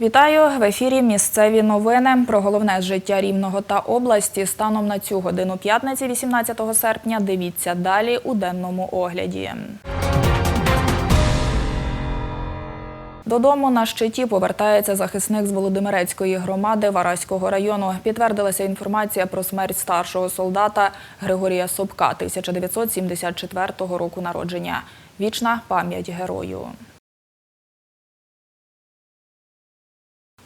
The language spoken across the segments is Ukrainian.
Вітаю в ефірі. Місцеві новини про головне життя рівного та області станом на цю годину п'ятниці, 18 серпня. Дивіться далі у денному огляді. Додому на щиті повертається захисник з Володимирецької громади Вараського району. Підтвердилася інформація про смерть старшого солдата Григорія Собка 1974 року народження. Вічна пам'ять герою.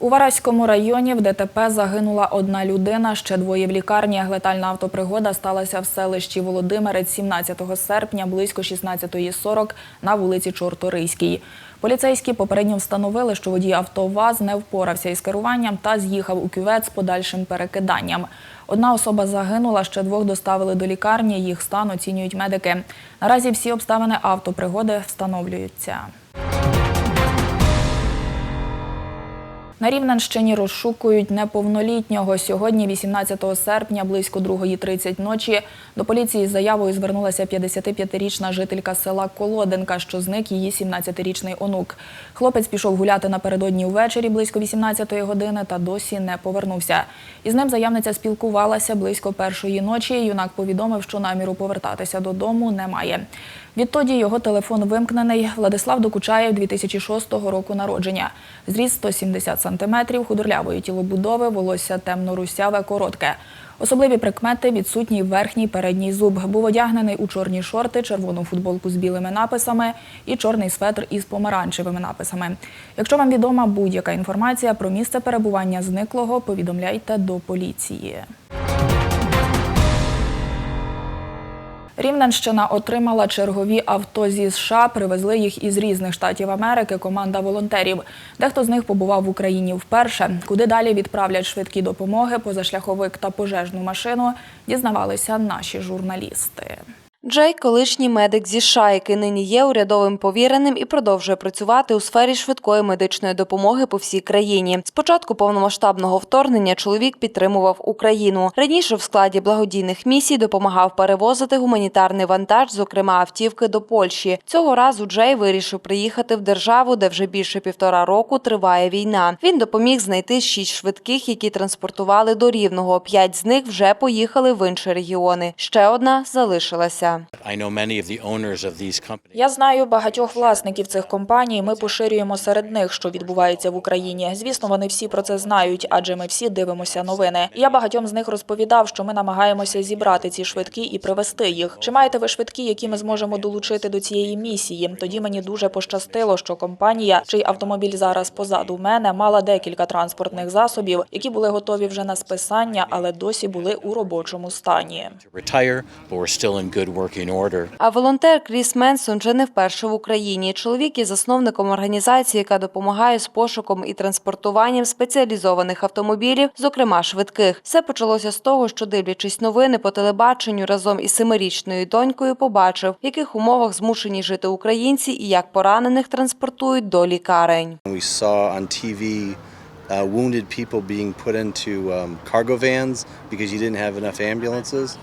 У Вараському районі в ДТП загинула одна людина, ще двоє в лікарні. Летальна автопригода сталася в селищі Володимирець 17 серпня близько 16.40 на вулиці Чорторийській. Поліцейські попередньо встановили, що водій авто ВАЗ не впорався із керуванням та з'їхав у кювет з подальшим перекиданням. Одна особа загинула, ще двох доставили до лікарні. Їх стан оцінюють медики. Наразі всі обставини автопригоди встановлюються. На Рівненщині розшукують неповнолітнього. Сьогодні, 18 серпня, близько 2.30 ночі, до поліції з заявою звернулася 55-річна жителька села Колоденка, що зник її 17-річний онук. Хлопець пішов гуляти напередодні увечері близько 18-ї години та досі не повернувся. Із ним заявниця спілкувалася близько першої ночі. Юнак повідомив, що наміру повертатися додому немає. Відтоді його телефон вимкнений. Владислав Докучаєв 2006 року народження. Зріст 170 сантиметрів, худорлявої тілобудови, волосся темно-русяве, коротке. Особливі прикмети відсутній верхній передній зуб. Був одягнений у чорні шорти, червону футболку з білими написами і чорний светр із помаранчевими написами. Якщо вам відома будь-яка інформація про місце перебування зниклого, повідомляйте до поліції. Рівненщина отримала чергові авто зі США. Привезли їх із різних штатів Америки. Команда волонтерів. Дехто з них побував в Україні вперше. Куди далі відправлять швидкі допомоги, позашляховик та пожежну машину, дізнавалися наші журналісти. Джей – колишній медик зі США, який нині є урядовим повіреним і продовжує працювати у сфері швидкої медичної допомоги по всій країні. З початку повномасштабного вторгнення чоловік підтримував Україну. Раніше в складі благодійних місій допомагав перевозити гуманітарний вантаж, зокрема автівки до Польщі. Цього разу Джей вирішив приїхати в державу, де вже більше півтора року триває війна. Він допоміг знайти шість швидких, які транспортували до Рівного. П'ять з них вже поїхали в інші регіони. Ще одна залишилася. Companies. Я знаю багатьох власників цих компаній. Ми поширюємо серед них, що відбувається в Україні. Звісно, вони всі про це знають, адже ми всі дивимося новини. Я багатьом з них розповідав, що ми намагаємося зібрати ці швидкі і привезти їх. Чи маєте ви швидкі, які ми зможемо долучити до цієї місії? Тоді мені дуже пощастило, що компанія, чий автомобіль зараз позаду мене, мала декілька транспортних засобів, які були готові вже на списання, але досі були у робочому стані. А волонтер Кріс Менсон вже не вперше в Україні. Чоловік є засновником організації, яка допомагає з пошуком і транспортуванням спеціалізованих автомобілів, зокрема швидких. Все почалося з того, що дивлячись новини по телебаченню разом із семирічною донькою, побачив, в яких умовах змушені жити українці і як поранених транспортують до лікарень. We saw on uh, wounded people being put into um, cargo vans because you didn't have enough ambulances.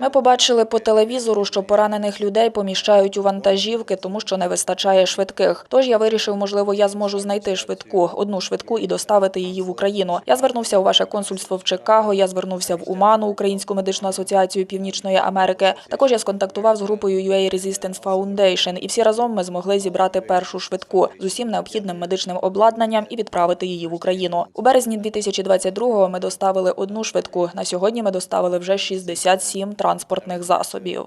Ми побачили по телевізору, що поранених людей поміщають у вантажівки, тому що не вистачає швидких. Тож я вирішив, можливо, я зможу знайти швидку, одну швидку і доставити її в Україну. Я звернувся у ваше консульство в Чикаго. Я звернувся в УМАНу, Українську медичну асоціацію Північної Америки. Також я сконтактував з групою UA Resistance Foundation, і всі разом ми змогли зібрати першу швидку з усім необхідним медичним обладнанням і відправити її в Україну. У березні 2022-го ми доставили одну швидку. На сьогодні ми доставили вже 67 транспортних засобів.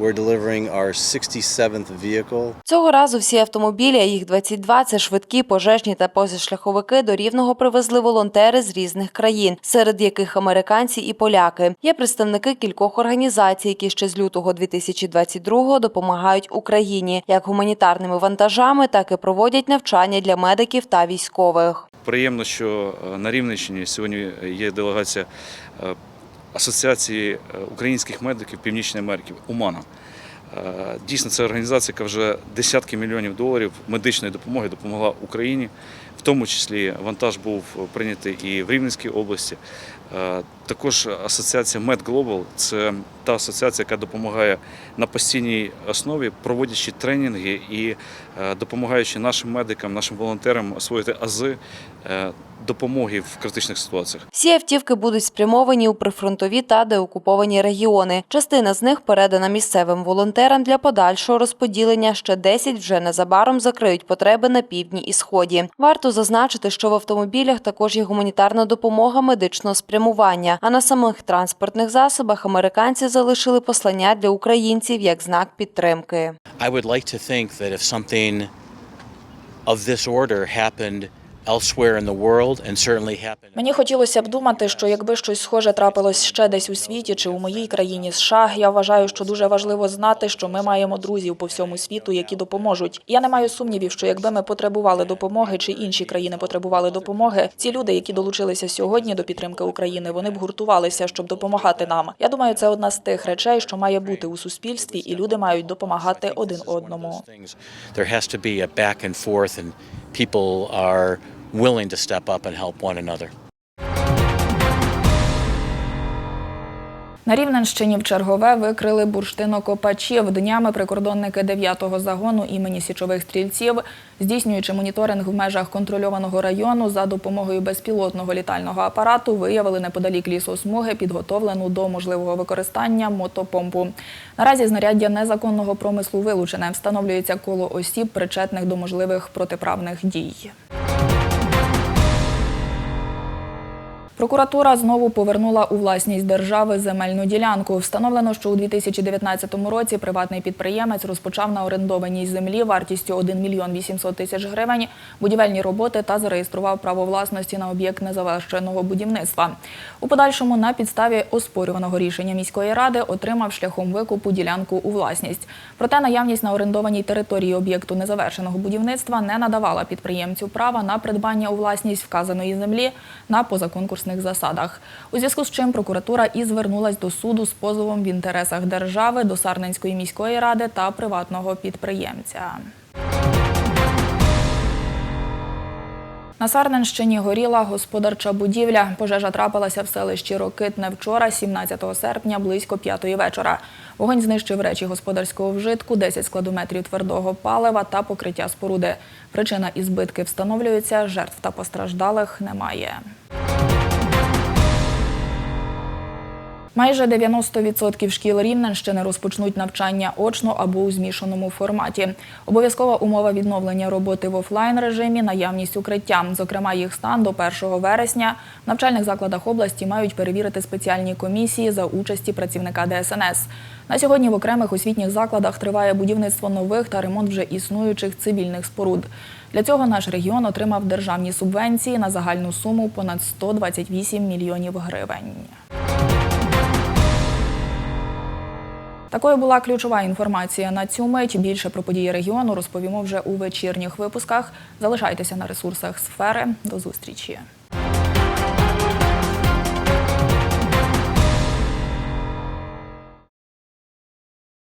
March 29th of 2022, we delivered one ambulance. Today, we're delivering our 67th vehicle. Цього разу всі автомобілі, а їх 22 – це швидкі, пожежні та позашляховики до Рівного привезли волонтери з різних країн, серед яких американці і поляки. Є представники кількох організацій, які ще з лютого 2022-го допомагають Україні як гуманітарними вантажами, так і проводять навчання для медиків та військових. Приємно, що е, на Рівненщині сьогодні є делегація е, Асоціації е, українських медиків Північної Америки УМАНа. Е, Дійсно, це організація, яка вже десятки мільйонів доларів медичної допомоги допомогла Україні. В тому числі вантаж був прийнятий і в Рівненській області. Е, Також асоціація MedGlobal – це та асоціація, яка допомагає на постійній основі, проводячи тренінги і е, допомагаючи нашим медикам, нашим волонтерам освоїти ази е, допомоги в критичних ситуаціях. Всі автівки будуть спрямовані у прифронтові та деокуповані регіони. Частина з них передана місцевим волонтерам для подальшого розподілення. Ще 10 вже незабаром закриють потреби на півдні і сході. Варто зазначити, що в автомобілях також є гуманітарна допомога медичного спрямування. А на самих транспортних засобах американці залишили послання для українців як знак підтримки. I would like to think that if something of this order happened Мені хотілося б думати, що якби щось схоже трапилось ще десь у світі чи у моїй країні США, я вважаю, що дуже важливо знати, що ми маємо друзів по всьому світу, які допоможуть. Я не маю сумнівів, що якби ми потребували допомоги, чи інші країни потребували допомоги, ці люди, які долучилися сьогодні до підтримки України, вони б гуртувалися, щоб допомагати нам. Я думаю, це одна з тих речей, що має бути у суспільстві, і люди мають допомагати один одному. things, there has to be a back and forth and people are willing to step up and help one another. На Рівненщині в чергове викрили бурштинокопачів. Днями прикордонники 9-го загону імені січових стрільців, здійснюючи моніторинг в межах контрольованого району за допомогою безпілотного літального апарату, виявили неподалік лісосмуги підготовлену до можливого використання мотопомпу. Наразі знаряддя незаконного промислу вилучене. Встановлюється коло осіб, причетних до можливих протиправних дій. Прокуратура знову повернула у власність держави земельну ділянку. Встановлено, що у 2019 році приватний підприємець розпочав на орендованій землі вартістю 1 мільйон 800 тисяч гривень будівельні роботи та зареєстрував право власності на об'єкт незавершеного будівництва. У подальшому на підставі оспорюваного рішення міської ради отримав шляхом викупу ділянку у власність. Проте наявність на орендованій території об'єкту незавершеного будівництва не надавала підприємцю права на придбання у власність вказаної землі на позаконкурсних засадах. У зв'язку з чим прокуратура і звернулась до суду з позовом в інтересах держави до Сарненської міської ради та приватного підприємця. На Сарненщині горіла господарча будівля. Пожежа трапилася в селищі Рокитне вчора, 17 серпня, близько п'ятої вечора. Вогонь знищив речі господарського вжитку, 10 складометрів твердого палива та покриття споруди. Причина і збитки встановлюються, жертв та постраждалих немає. Майже 90% шкіл Рівненщини розпочнуть навчання очно або у змішаному форматі. Обов'язкова умова відновлення роботи в офлайн режимі наявність укриття. Зокрема, їх стан до 1 вересня в навчальних закладах області мають перевірити спеціальні комісії за участі працівника ДСНС. На сьогодні в окремих освітніх закладах триває будівництво нових та ремонт вже існуючих цивільних споруд. Для цього наш регіон отримав державні субвенції на загальну суму понад 128 мільйонів гривень. Такою була ключова інформація на цю мить. Більше про події регіону розповімо вже у вечірніх випусках. Залишайтеся на ресурсах сфери. До зустрічі.